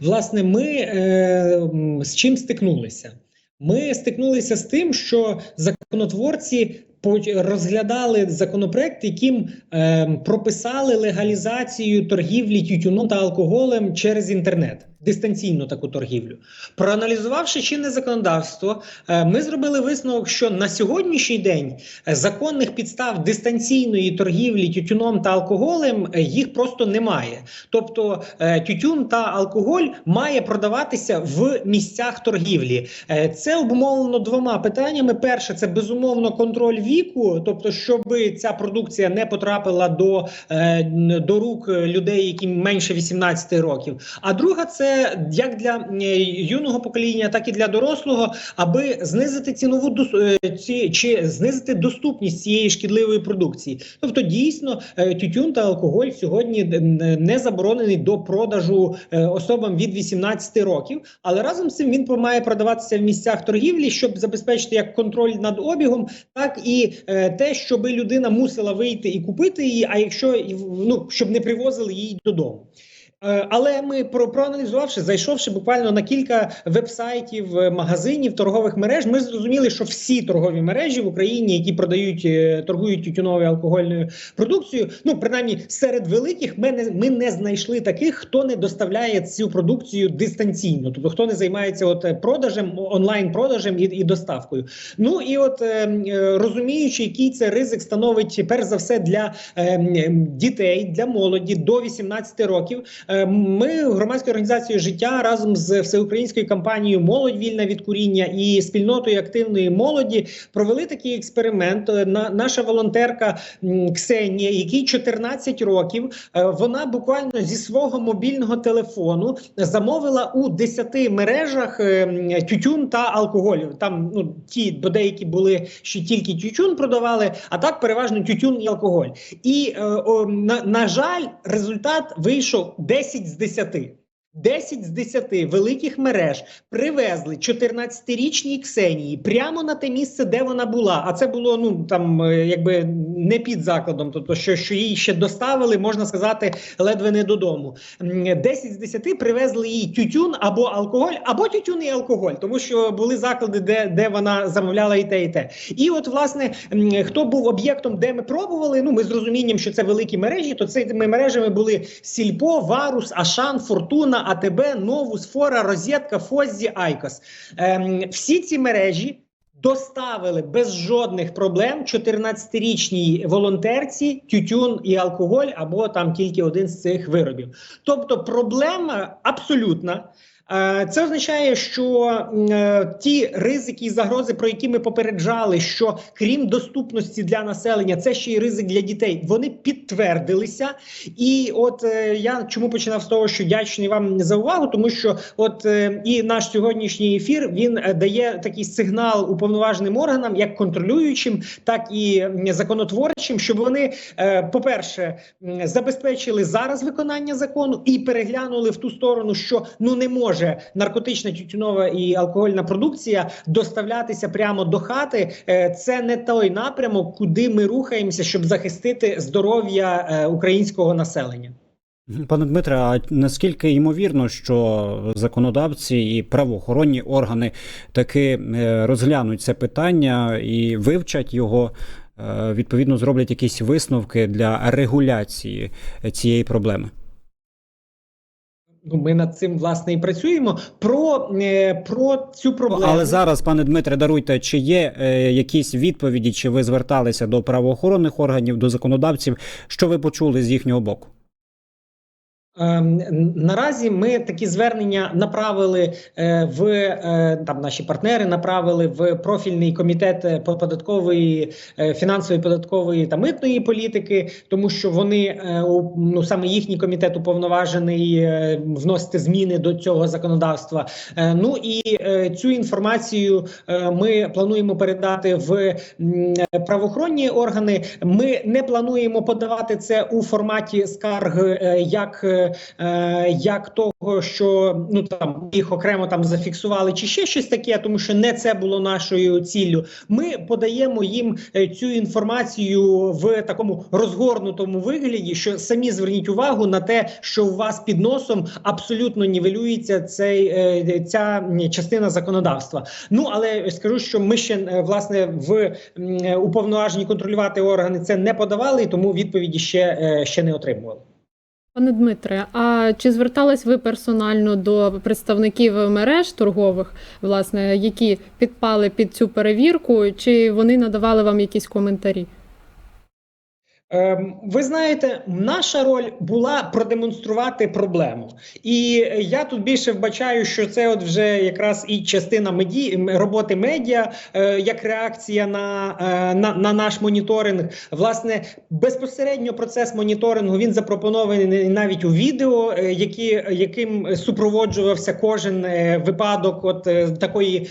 Власне, ми е, з чим стикнулися? Ми стикнулися з тим, що законотворці розглядали законопроект, яким е, прописали легалізацію торгівлі тютюном та алкоголем через інтернет, дистанційну таку торгівлю. Проаналізувавши чинне законодавство, е, ми зробили висновок, що на сьогоднішній день е, законних підстав дистанційної торгівлі тютюном та алкоголем е, їх просто немає. Тобто тютюн та алкоголь має продаватися в місцях торгівлі. Це обумовлено двома питаннями. Перше, це безумовно контроль віку, тобто, щоб ця продукція не потрапила до, до рук людей, яким менше 18 років. А друга, це як для е, юного покоління, так і для дорослого, аби знизити цінову е, ці чи знизити доступність цієї шкідливої продукції. Тобто, дійсно, е, тютюн та алкоголь сьогодні не заборонений до продажу особам від 18 років, але разом з цим він має продаватися в місцях торгівлі, щоб забезпечити як контроль над обігом, так і те, щоб людина мусила вийти і купити її. А якщо ну щоб не привозили її додому. Е, Але ми про проаналізувавши, зайшовши буквально на кілька вебсайтів, е, магазинів, торгових мереж, ми зрозуміли, що всі торгові мережі в Україні, які продають е, торгують тютюновою алкогольною продукцією, ну принаймні серед великих, ми не, ми не знайшли таких, хто не доставляє цю продукцію дистанційно, тобто хто не займається от продажем, онлайн продажем і, і доставкою. Ну і от розуміючи, який це ризик становить перш за все для дітей, для молоді до 18 років. Е, Ми громадською організацією життя разом з всеукраїнською кампанією Молодь вільна від куріння і спільнотою активної молоді провели такий експеримент. Е, наша волонтерка Ксенія, якій 14 років, е, вона буквально зі свого мобільного телефону замовила у 10 мережах тютюн та алкоголь. Там ну ті бо деякі були, що тільки тютюн продавали, а так переважно тютюн і алкоголь. І на, на жаль, результат вийшов 10 з 10. 10 з 10 великих мереж привезли 14-річній Ксенії прямо на те місце, де вона була. А це було ну там е, якби не під закладом, тобто що, що її ще доставили, можна сказати, ледве не додому. М, 10 з 10 привезли їй тютюн або алкоголь, або тютюн і алкоголь, тому що були заклади, де, де вона замовляла і те, і те. І от, власне, хто був об'єктом, де ми пробували, ну ми з розумінням, що це великі мережі, то цими мережами були Сільпо, Варус, Ашан, Фортуна, АТБ, Новус, Фора, Розетка, Фоззі, Айкос. Ем, всі ці мережі. Доставили без жодних проблем 14-річній волонтерці тютюн і алкоголь, або там тільки один з цих виробів. Тобто, проблема абсолютна. Е, Це означає, що е, ті ризики і загрози, про які ми попереджали, що крім доступності для населення, це ще й ризик для дітей. Вони підтвердилися. І от е, я чому починав з того, що дячний вам за увагу, тому що от і наш сьогоднішній ефір він дає такий сигнал уповноваженим органам, як контролюючим, так і законотворчим, щоб вони, по-перше, забезпечили зараз виконання закону і переглянули в ту сторону, що ну не може наркотична тютюнова і алкогольна продукція доставлятися прямо до хати. Е, Це не той напрямок, куди ми рухаємося, щоб захистити здоров'я е, українського населення. Пане Дмитре, а наскільки ймовірно, що законодавці і правоохоронні органи таки е, розглянуть це питання і вивчать його, відповідно зроблять якісь висновки для регуляції цієї проблеми? Ну, ми над цим власне і працюємо. Про, е, про цю проблему Але зараз, пане Дмитре, даруйте, чи є е, якісь відповіді, чи ви зверталися до правоохоронних органів, до законодавців, що ви почули з їхнього боку? Ем, Наразі ми такі звернення направили е, в е, там наші партнери направили в профільний комітет е, податкової фінансової податкової та митної політики, тому що вони ну саме їхній комітет уповноважений вносити зміни до цього законодавства. Ну і цю інформацію ми плануємо передати в правоохоронні органи. Ми не плануємо подавати це у форматі скарг, як як того, що ну там їх окремо там зафіксували, чи ще щось таке, тому що не це було нашою ціллю. Ми подаємо їм е, цю інформацію в такому розгорнутому вигляді, що самі зверніть увагу на те, що у вас під носом абсолютно нівелюється цей е, ця частина законодавства. Ну але скажу, що ми ще е, власне в м, е, уповноважені контролювати органи це не подавали, і тому відповіді ще, е, ще не отримували. Пане Дмитре, а чи звертались ви персонально до представників мереж торгових, власне, які підпали під цю перевірку, чи вони надавали вам якісь коментарі? Ем, Ви знаєте, наша роль була продемонструвати проблему, і я тут більше вбачаю, що це от вже якраз і частина меді... роботи медіа, е, як реакція на, е, на, на наш моніторинг. Власне, безпосередньо процес моніторингу він запропонований навіть у відео, е, які, яким супроводжувався кожен випадок от такої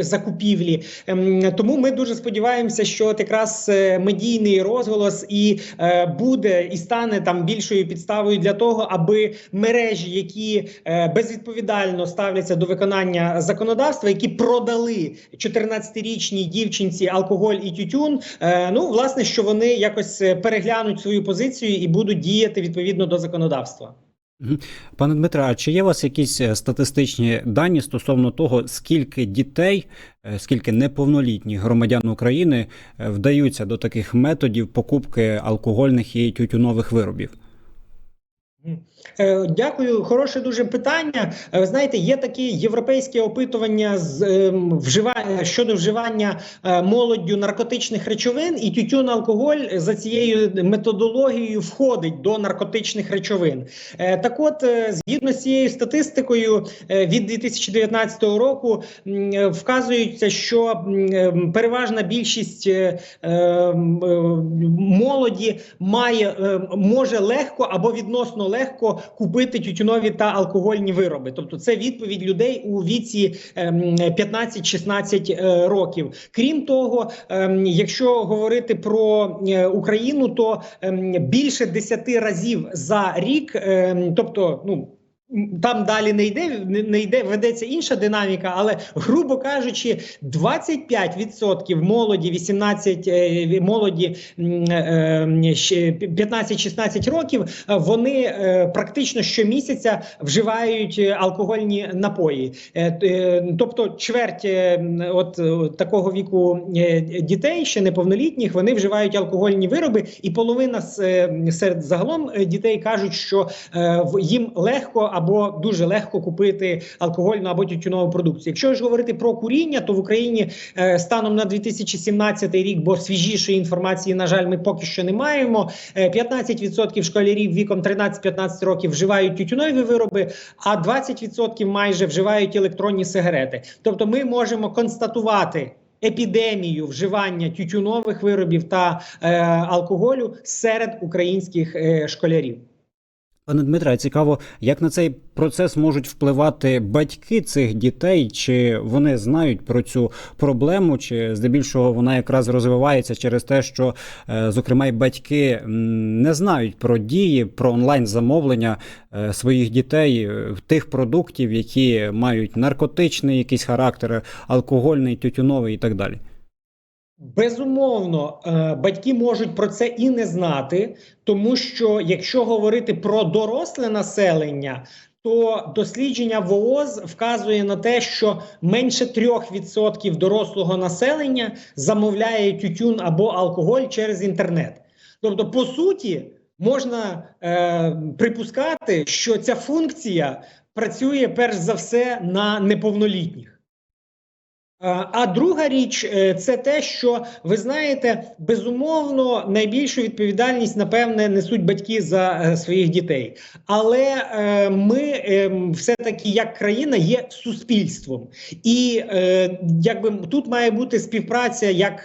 закупівлі. Ем, Тому ми дуже сподіваємося, що от якраз медійний розголос і е, буде і стане там більшою підставою для того, аби мережі, які е, безвідповідально ставляться до виконання законодавства, які продали 14-річній дівчинці алкоголь і тютюн, е, ну власне, що вони якось е, переглянуть свою позицію і будуть діяти відповідно до законодавства. Пане Дмитре, а чи є у вас якісь е, статистичні дані стосовно того, скільки дітей, е, скільки неповнолітніх громадян України е, вдаються до таких методів покупки алкогольних і тютюнових виробів? Е, Дякую, хороше дуже питання. Е, Ви знаєте, є такі європейські опитування з ем, вживання щодо вживання е, молоддю наркотичних речовин, і тютюн алкоголь за цією методологією входить до наркотичних речовин. Е, Так, от, е, згідно з цією статистикою е, від 2019 року е, вказується, що ем, переважна більшість е, ем, е, молоді має е, може легко або відносно легко купити тютюнові та алкогольні вироби. Тобто, це відповідь людей у віці ем, 15-16 е, років. Крім того, ем, якщо говорити про е, Україну, то ем, більше 10 разів за рік, ем, тобто, ну. Там далі не йде, не йде, ведеться інша динаміка, але грубо кажучи, 25% молоді, 18 е, молоді е, ще 15-16 років, е, вони е, практично щомісяця вживають е, алкогольні напої. Е, е, Тобто, чверть е, от е, такого віку е, дітей, ще неповнолітніх, вони вживають алкогольні вироби, і половина е, серед загалом е, дітей кажуть, що е, їм легко або дуже легко купити алкогольну або тютюнову продукцію. Якщо ж говорити про куріння, то в Україні е, станом на 2017 рік, бо свіжішої інформації, на жаль, ми поки що не маємо. е, 15% школярів віком 13-15 років вживають тютюнові вироби, а 20% майже вживають електронні сигарети. Тобто, ми можемо констатувати. Епідемію вживання тютюнових виробів та е, алкоголю серед українських е, школярів. Пане Дмитре, цікаво, як на цей процес можуть впливати батьки цих дітей, чи вони знають про цю проблему, чи здебільшого вона якраз розвивається через те, що, е, зокрема, й батьки не знають про дії, про онлайн замовлення е, своїх дітей е, тих продуктів, які мають наркотичний якийсь характер, алкогольний, тютюновий і так далі. Безумовно, е, батьки можуть про це і не знати, тому що якщо говорити про доросле населення, то дослідження ВООЗ вказує на те, що менше 3% дорослого населення замовляє тютюн або алкоголь через інтернет. Тобто, по суті, можна е, припускати, що ця функція працює перш за все на неповнолітніх. Е, А друга річ е, це те, що ви знаєте, безумовно, найбільшу відповідальність, напевне, несуть батьки за е, своїх дітей. Але ми е, все-таки як країна є суспільством, і якби тут має бути співпраця як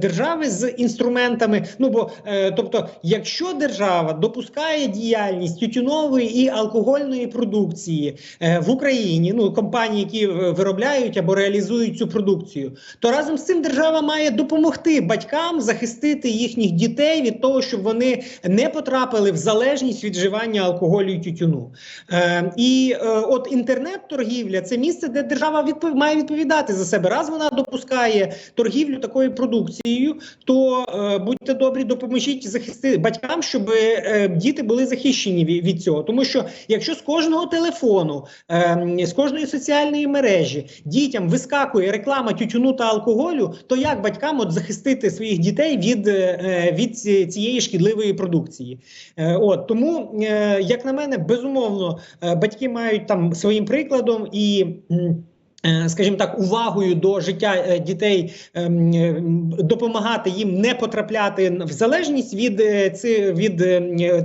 держави з інструментами. Ну бо тобто, якщо держава допускає діяльність тютюнової і алкогольної продукції в Україні, ну компанії, які виробляють або реалізують цю продукцію, то разом з цим держава має допомогти батькам захистити їхніх дітей від того, щоб вони не потрапили в залежність від вживання алкоголю і тютюну. Е, і е, от інтернет-торгівля це місце, де держава відпов... має відповідати за себе. Раз вона допускає торгівлю такою продукцією, то е, будьте добрі, допоможіть захисти батькам, щоб е, діти були захищені від, від цього. Тому що якщо з кожного телефону, е, з кожної соціальної мережі дітям вискакує реклама тютюну та алкоголю, то як батькам от захистити своїх дітей від, е, від цієї шкідливої продукції? Е, От тому, е, як на мене, безумовно, батьки мають там своїм прикладом і. Е, Скажімо так, увагою до життя е, дітей ем, е, допомагати їм не потрапляти в залежність від, ці, від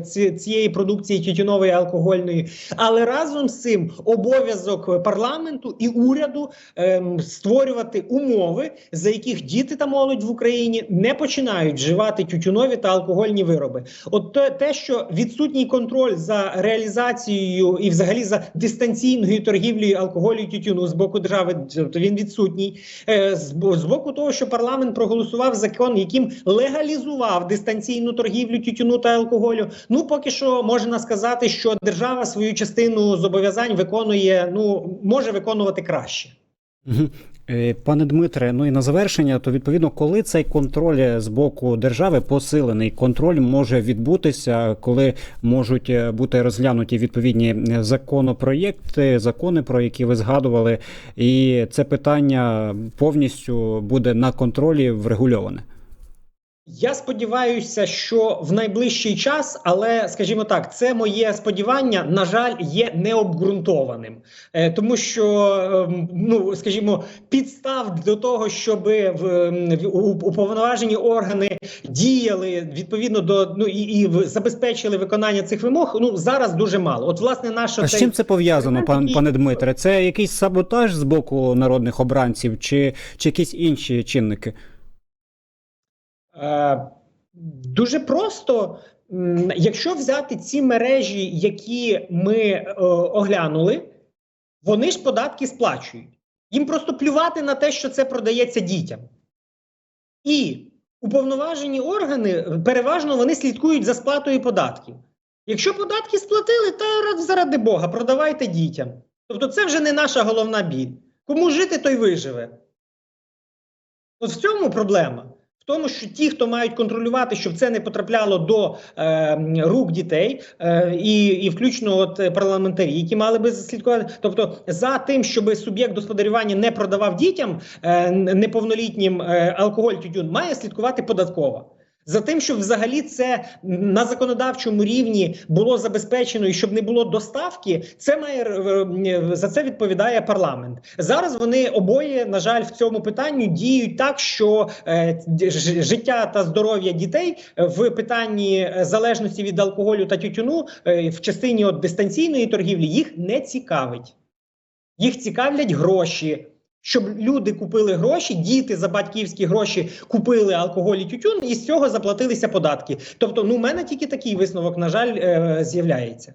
ці- цієї продукції тютюнової алкогольної, але разом з цим обов'язок парламенту і уряду ем, створювати умови, за яких діти та молодь в Україні не починають вживати тютюнові та алкогольні вироби. От те, те, що відсутній контроль за реалізацією і взагалі за дистанційною торгівлею алкоголю і тютюну з боку держави, тобто він відсутній. Е, з боку того, що парламент проголосував закон, яким легалізував дистанційну торгівлю тютюну та алкоголю. Ну поки що можна сказати, що держава свою частину зобов'язань виконує, ну може виконувати краще. Е, Пане Дмитре, ну і на завершення, то відповідно, коли цей контроль з боку держави посилений, контроль може відбутися, коли можуть е, бути розглянуті відповідні е, законопроєкти, закони, про які ви згадували, і це питання повністю буде на контролі врегульоване. Я сподіваюся, що в найближчий час, але скажімо так, це моє сподівання, на жаль, є необґрунтованим, е, тому що ем, ну скажімо, підстав до того, щоб в, ем, в уповноважені органи діяли відповідно до ну і, і забезпечили виконання цих вимог. Ну зараз дуже мало. От власне наша А з чим це пов'язано, пан, пане Дмитре? Це якийсь саботаж з боку народних обранців, чи, чи якісь інші чинники? Е, Дуже просто, якщо взяти ці мережі, які ми е, оглянули, вони ж податки сплачують. Їм просто плювати на те, що це продається дітям. І уповноважені органи переважно вони слідкують за сплатою податків. Якщо податки сплатили, то заради Бога, продавайте дітям. Тобто, це вже не наша головна біль. Кому жити, той виживе. От в цьому проблема. Тому, що ті, хто мають контролювати, щоб це не потрапляло до е, рук дітей, е, і, і включно от парламентарі, які мали би слідкувати. Тобто, за тим, щоб суб'єкт господарювання не продавав дітям е, неповнолітнім е, алкоголь тютюн, має слідкувати податкова. За тим, щоб взагалі це на законодавчому рівні було забезпечено і щоб не було доставки, це має е, за це відповідає парламент. Зараз вони обоє, на жаль, в цьому питанні діють так, що е, життя та здоров'я дітей в питанні е, залежності від алкоголю та тютюну е, в частині от дистанційної торгівлі їх не цікавить. Їх цікавлять гроші. Щоб люди купили гроші, діти за батьківські гроші купили алкоголь і тютюн, і з цього заплатилися податки. Тобто, ну, у мене тільки такий висновок, на жаль, е, з'являється.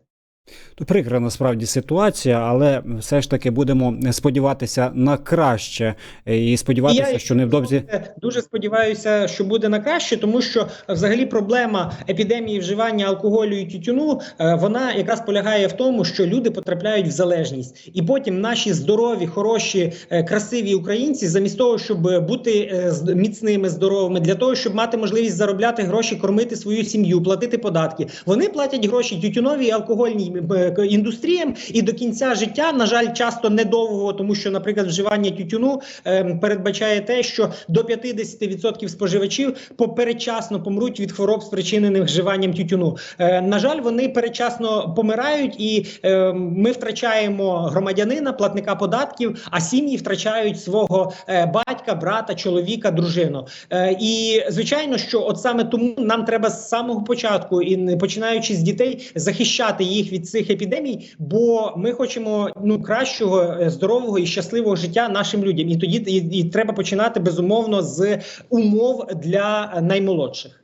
То прикра насправді ситуація, але все ж таки будемо сподіватися на краще і сподіватися, я, що невдовзі. е, дуже сподіваюся, що буде на краще, тому що взагалі проблема епідемії вживання алкоголю і тютюну е, вона якраз полягає в тому, що люди потрапляють в залежність, і потім наші здорові, хороші, е, красиві українці, замість того, щоб бути міцними, здоровими, для того, щоб мати можливість заробляти гроші, кормити свою сім'ю, платити податки, вони платять гроші тютюновій і алкогольній к- індустріям, і до кінця життя, на жаль, часто недовго, тому що, наприклад, вживання тютюну е, передбачає те, що до 50% споживачів попередчасно помруть від хвороб, спричинених вживанням тютюну. Е, на жаль, вони передчасно помирають, і е, ми втрачаємо громадянина, платника податків, а сім'ї втрачають свого е, батька, брата, чоловіка, дружину. Е, і звичайно, що от саме тому нам треба з самого початку, і починаючи з дітей, захищати їх від цих епідемій, бо ми хочемо ну кращого, е, здорового і щасливого життя нашим людям. І тоді і, і треба починати безумовно з умов для е, наймолодших.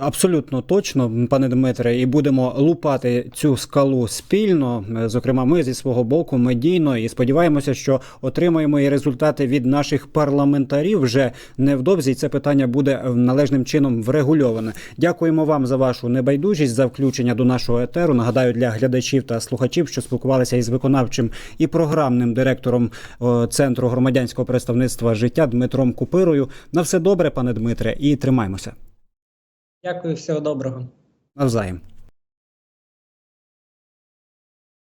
Абсолютно точно, пане Дмитре, і будемо лупати цю скалу спільно. Е, Зокрема, ми зі свого боку медійно і сподіваємося, що отримаємо і результати від наших парламентарів вже невдовзі. І це питання буде е, належним чином врегульоване. Дякуємо вам за вашу небайдужість за включення до нашого етеру. Нагадаю для глядачів та слухачів, що спілкувалися із виконавчим і програмним директором е, центру громадянського представництва життя Дмитром Купирою. На все добре, пане Дмитре, і тримаймося Дякую, всього доброго. навзаєм.